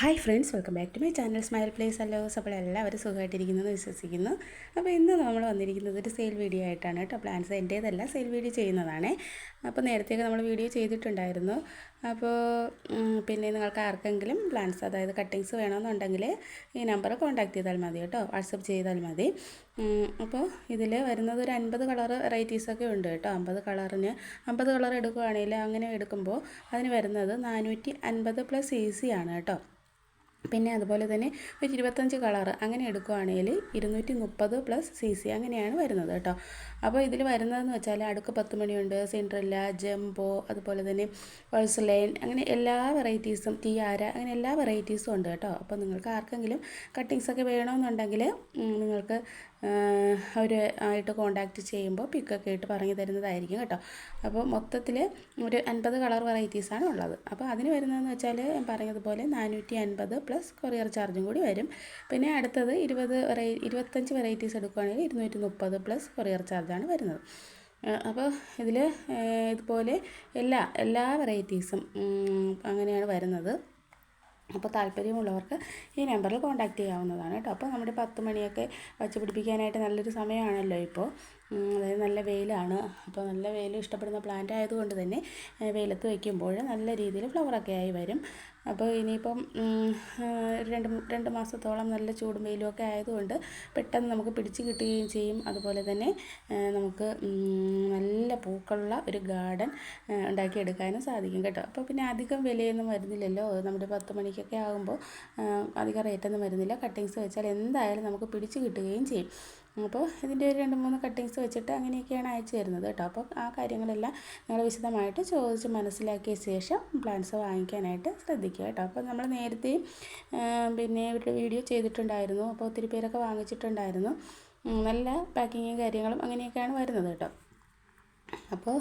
Hi friends welcome back to my channel smile place. അല്ലോ അപ്പോൾ എല്ലാവരും സുഖമായിട്ടിരിക്കുന്നു എന്ന് വിശ്വസിക്കുന്നു. അപ്പോൾ ഇന്ന് നമ്മൾ വന്നിരിക്കുന്നത് ഒരു സെയിൽ വീഡിയോ ആയിട്ടാണ് കേട്ടോ. പ്ലാൻസ് എന്റേതല്ല സെയിൽ വീഡിയോ ചെയ്യുന്നതാണ്. അപ്പോൾ നേരത്തെയൊക്കെ നമ്മൾ വീഡിയോ ചെയ്തിട്ടുണ്ടായിരുന്നു. അപ്പോൾ പിന്നെ നിങ്ങൾക്ക് ആർക്കെങ്കിലും പ്ലാൻസ് അതായത് കട്ടിങ്സ് വേണമെന്നുണ്ടെങ്കിൽ ഈ നമ്പർ കോൺടാക്ട് ചെയ്താൽ മതി കേട്ടോ. വാട്സപ്പ് ചെയ്താൽ മതി. അപ്പോൾ ഇതിൽ വരുന്നത് ഒരു അൻപത് കളർ വെറൈറ്റീസൊക്കെ ഉണ്ട് കേട്ടോ. അമ്പത് കളറിന് അമ്പത് കളർ എടുക്കുകയാണെങ്കിൽ അങ്ങനെ എടുക്കുമ്പോൾ അതിന് വരുന്നത് നാനൂറ്റി അൻപത് പ്ലസ് ആണ് കേട്ടോ. പിന്നെ അതുപോലെ തന്നെ ഒരു ഇരുപത്തഞ്ച് കളർ അങ്ങനെ എടുക്കുകയാണെങ്കിൽ ഇരുന്നൂറ്റി മുപ്പത് പ്ലസ് സി സി അങ്ങനെയാണ് വരുന്നത് കേട്ടോ. അപ്പോൾ ഇതിൽ വരുന്നതെന്ന് വെച്ചാൽ അടുക്ക് പത്ത് മണിയുണ്ട് സിൻഡ്രല്ല ജംബോ അതുപോലെ തന്നെ പൾസലൈൻ അങ്ങനെ എല്ലാ വെറൈറ്റീസും തിയാര അങ്ങനെ എല്ലാ വെറൈറ്റീസും ഉണ്ട് കേട്ടോ. അപ്പോൾ നിങ്ങൾക്ക് ആർക്കെങ്കിലും കട്ടിങ്സൊക്കെ വേണമെന്നുണ്ടെങ്കിൽ നിങ്ങൾക്ക് അവർ ആയിട്ട് കോണ്ടാക്റ്റ് ചെയ്യുമ്പോൾ പിക്കൊക്കെ ഇട്ട് പറഞ്ഞു തരുന്നതായിരിക്കും കേട്ടോ. അപ്പോൾ മൊത്തത്തിൽ ഒരു അൻപത് കളർ വെറൈറ്റീസാണ് ഉള്ളത്. അപ്പോൾ അതിന് വരുന്നതെന്ന് വെച്ചാൽ പറഞ്ഞതുപോലെ നാനൂറ്റി അൻപത് പ്ലസ് കൊറിയർ ചാർജും കൂടി വരും. പിന്നെ അടുത്തത് ഇരുപത് വെറൈ ഇരുപത്തഞ്ച് വെറൈറ്റീസ് എടുക്കുകയാണെങ്കിൽ ഇരുന്നൂറ്റി മുപ്പത് പ്ലസ് കൊറിയർ ചാർജാണ് വരുന്നത്. അപ്പോൾ ഇതിൽ ഇതുപോലെ എല്ലാ എല്ലാ വെറൈറ്റീസും അങ്ങനെയാണ് വരുന്നത്. അപ്പോൾ താല്പര്യമുള്ളവർക്ക് ഈ നമ്പറിൽ കോൺടാക്റ്റ് ചെയ്യാവുന്നതാണ് കേട്ടോ. അപ്പോൾ നമ്മുടെ പത്ത് മണിയൊക്കെ വച്ച് പിടിപ്പിക്കാനായിട്ട് നല്ലൊരു സമയമാണല്ലോ ഇപ്പോൾ. അതായത് നല്ല വെയിലാണ്. അപ്പോൾ നല്ല വെയിൽ ഇഷ്ടപ്പെടുന്ന പ്ലാന്റ് ആയതുകൊണ്ട് തന്നെ വെയിലത്ത് വയ്ക്കുമ്പോൾ നല്ല രീതിയിൽ ഫ്ലവറൊക്കെ ആയി വരും. അപ്പോൾ ഇനിയിപ്പം രണ്ട് രണ്ട് മാസത്തോളം നല്ല ചൂടും വെയിലും ഒക്കെ ആയതുകൊണ്ട് പെട്ടെന്ന് നമുക്ക് പിടിച്ച് കിട്ടുകയും ചെയ്യും. അതുപോലെ തന്നെ നമുക്ക് നല്ല പൂക്കളുള്ള ഒരു ഗാർഡൻ ഉണ്ടാക്കിയെടുക്കാനും സാധിക്കും കേട്ടോ. അപ്പോൾ പിന്നെ അധികം വിലയൊന്നും വരുന്നില്ലല്ലോ. നമ്മുടെ പത്ത് മണിക്കൊക്കെ ആകുമ്പോൾ അധികം റേറ്റൊന്നും വരുന്നില്ല. കട്ടിങ്സ് വെച്ചാൽ എന്തായാലും നമുക്ക് പിടിച്ച് കിട്ടുകയും ചെയ്യും. അപ്പോൾ ഇതിന്റെ ഒരു രണ്ട് മൂന്ന് കട്ടിങ്സ് വെച്ചിട്ട് അങ്ങനെയൊക്കെയാണ് അയച്ചു തരുന്നത് കേട്ടോ. അപ്പോൾ ആ കാര്യങ്ങളെല്ലാം നിങ്ങൾ വിശദമായിട്ട് ചോദിച്ച് മനസ്സിലാക്കിയ ശേഷം പ്ലാന്റ്സ് വാങ്ങിക്കാനായിട്ട് ശ്രദ്ധിക്കുക കേട്ടോ. അപ്പോൾ നമ്മൾ നേരത്തെ പിന്നെ ഒരു വീഡിയോ ചെയ്തിട്ടുണ്ടായിരുന്നു. അപ്പോൾ ഒത്തിരി പേരൊക്കെ വാങ്ങിച്ചിട്ടുണ്ടായിരുന്നു. നല്ല പാക്കിങ്ങും കാര്യങ്ങളും അങ്ങനെയൊക്കെയാണ് വരുന്നത് കേട്ടോ. അപ്പോൾ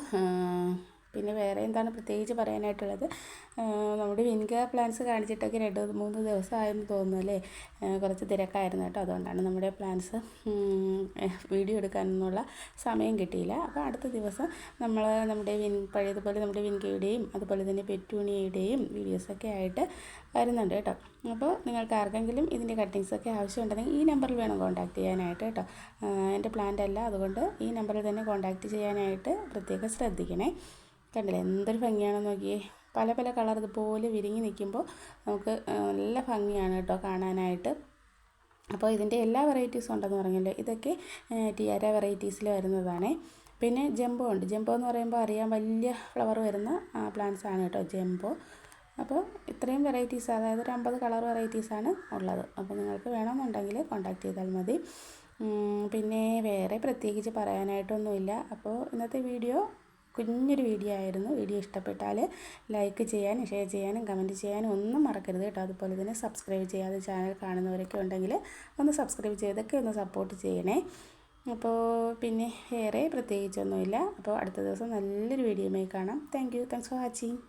പിന്നെ വേറെ എന്താണ് പ്രത്യേകിച്ച് പറയാനായിട്ടുള്ളത്? നമ്മുടെ വിൻഗ പ്ലാൻസ് കാണിച്ചിട്ടൊക്കെ രണ്ട് മൂന്ന് ദിവസമായെന്ന് തോന്നുന്നു അല്ലേ? കുറച്ച് തിരക്കായിരുന്നു കേട്ടോ. അതുകൊണ്ടാണ് നമ്മുടെ പ്ലാൻസ് വീഡിയോ എടുക്കാനൊന്നുള്ള സമയം കിട്ടിയില്ല. അപ്പോൾ അടുത്ത ദിവസം നമ്മൾ നമ്മുടെ വിൻ പഴയതുപോലെ നമ്മുടെ വിൻകയുടെയും അതുപോലെ തന്നെ പെറ്റൂണിയയുടെയും വീഡിയോസൊക്കെ ആയിട്ട് വരുന്നുണ്ട് കേട്ടോ. അപ്പോൾ നിങ്ങൾക്ക് ആർക്കെങ്കിലും ഇതിന്റെ കട്ടിങ്സൊക്കെ ആവശ്യമുണ്ടെങ്കിൽ ഈ നമ്പറിൽ വേണം കോൺടാക്ട് ചെയ്യാനായിട്ട് കേട്ടോ. എന്റെ പ്ലാന്റ് അല്ല അതുകൊണ്ട് ഈ നമ്പറിൽ തന്നെ കോൺടാക്ട് ചെയ്യാനായിട്ട് പ്രത്യേകം ശ്രദ്ധിക്കണേ. കണ്ടില്ലേ? എന്തൊരു ഭംഗിയാണെന്ന് നോക്കിയേ. പല പല കളർ ഇതുപോലെ വിരിങ്ങി നിൽക്കുമ്പോൾ നമുക്ക് നല്ല ഭംഗിയാണ് കേട്ടോ കാണാനായിട്ട്. അപ്പോൾ ഇതിന്റെ എല്ലാ വെറൈറ്റീസും ഉണ്ടെന്ന് പറഞ്ഞല്ലോ? ഇതൊക്കെ ടിയാര വെറൈറ്റീസിൽ വരുന്നതാണ്. പിന്നെ ജംബോ ഉണ്ട്. ജംബോ എന്ന് പറയുമ്പോൾ അറിയാം വലിയ ഫ്ലവർ വരുന്ന പ്ലാന്റ്സ് ആണ് കേട്ടോ ജംബോ അപ്പോൾ ഇത്രയും വെറൈറ്റീസ് അതായത് ഒരു അമ്പത് കളർ വെറൈറ്റീസാണ് ഉള്ളത്. അപ്പോൾ നിങ്ങൾക്ക് വേണമെന്നുണ്ടെങ്കിൽ കോൺടാക്ട് ചെയ്താൽ മതി. പിന്നെ വേറെ പ്രത്യേകിച്ച് പറയാനായിട്ടൊന്നുമില്ല. അപ്പോൾ ഇന്നത്തെ വീഡിയോ കുഞ്ഞൊരു വീഡിയോ ആയിരുന്നു. വീഡിയോ ഇഷ്ടപ്പെട്ടാൽ ലൈക്ക് ചെയ്യാനും ഷെയർ ചെയ്യാനും കമന്റ് ചെയ്യാനും ഒന്നും മറക്കരുത് കേട്ടോ. അതുപോലെ തന്നെ സബ്സ്ക്രൈബ് ചെയ്യാതെ ചാനൽ കാണുന്നവരൊക്കെ ഉണ്ടെങ്കിൽ ഒന്ന് സബ്സ്ക്രൈബ് ചെയ്തൊക്കെ ഒന്ന് സപ്പോർട്ട് ചെയ്യണേ. അപ്പോൾ പിന്നെ വേറെ പ്രത്യേകിച്ചൊന്നുമില്ല. അപ്പോൾ അടുത്ത ദിവസം നല്ലൊരു വീഡിയോയുമായി കാണാം. Thank you. Thanks for watching.